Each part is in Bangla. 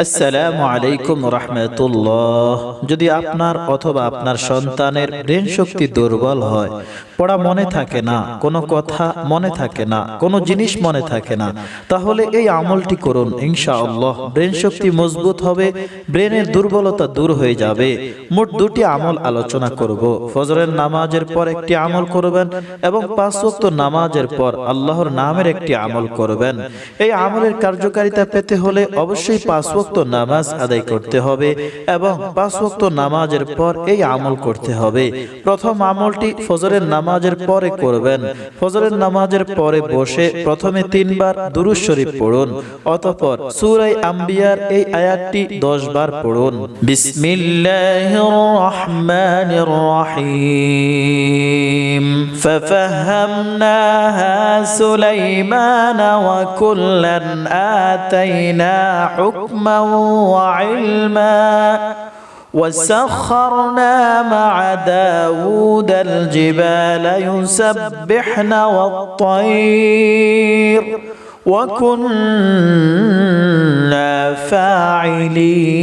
আসসালামু আলাইকুম রহমতুল্লাহ। যদি আপনার অথবা আপনার সন্তানের ব্রেন শক্তি দুর্বল হয়, পড়া মনে থাকে না, কোনো কথা মনে থাকে না, কোনো জিনিস মনে থাকে না, তাহলে এই আমলটি করুন, ইনশাআল্লাহ। ব্রেন শক্তি মজবুত হবে, ব্রেনের দুর্বলতা দূর হয়ে যাবে। মোট দুটি আমল আলোচনা করব। ফজরের নামাজের পর একটি আমল করবেন এবং পাঁচ ওয়াক্ত নামাজের পর আল্লাহর নামের একটি আমল করবেন। এই আমলের কার্যকারিতা পেতে হলে অবশ্যই পাঁচ ওয়াক্ত নামাজ আদায় করতে হবে এবং পাঁচ ওয়াক্ত নামাজের পর এই আমল করতে হবে। প্রথম আমলটি ফজরের নামাজের পরে করবেন। ফজরের নামাজের পরে বসে প্রথমে তিনবার দুরুজ শরীফ পড়ুন, অতঃপর সূরায়ে আম্বিয়ার এই আয়াতটি দশ বার পড়ুন। বিসমিল্লাহির রহমানির রহিম। ففهمناها سليمان وكلا آتينا حكما وعلما وسخرنا مع داود الجبال يسبحن والطير وكنا فاعلين.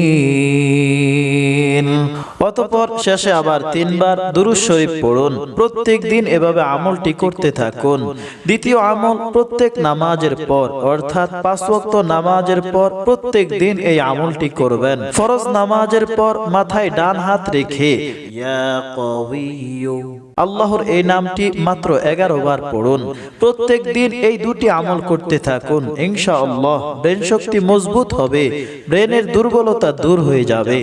অতপর শেষে আবার তিনবার দুরুজ শরীফ পড়ুন। প্রত্যেক দিন এভাবে আমলটি করতে থাকুন। দ্বিতীয় আমল প্রত্যেক নামাজের পর অর্থাৎ পাঁচ ওয়াক্ত নামাজের পর প্রত্যেক দিন এই আমলটি করবেন। ফরজ নামাজের পর মাথায় ডান হাত রেখে আল্লাহর এই নামটি মাত্র এগারো বার পড়ুন। প্রত্যেক দিন এই দুটি আমল করতে থাকুন। ইনশাআল্লাহ ব্রেন শক্তি মজবুত হবে ব্রেনের দুর্বলতা দূর হয়ে যাবে।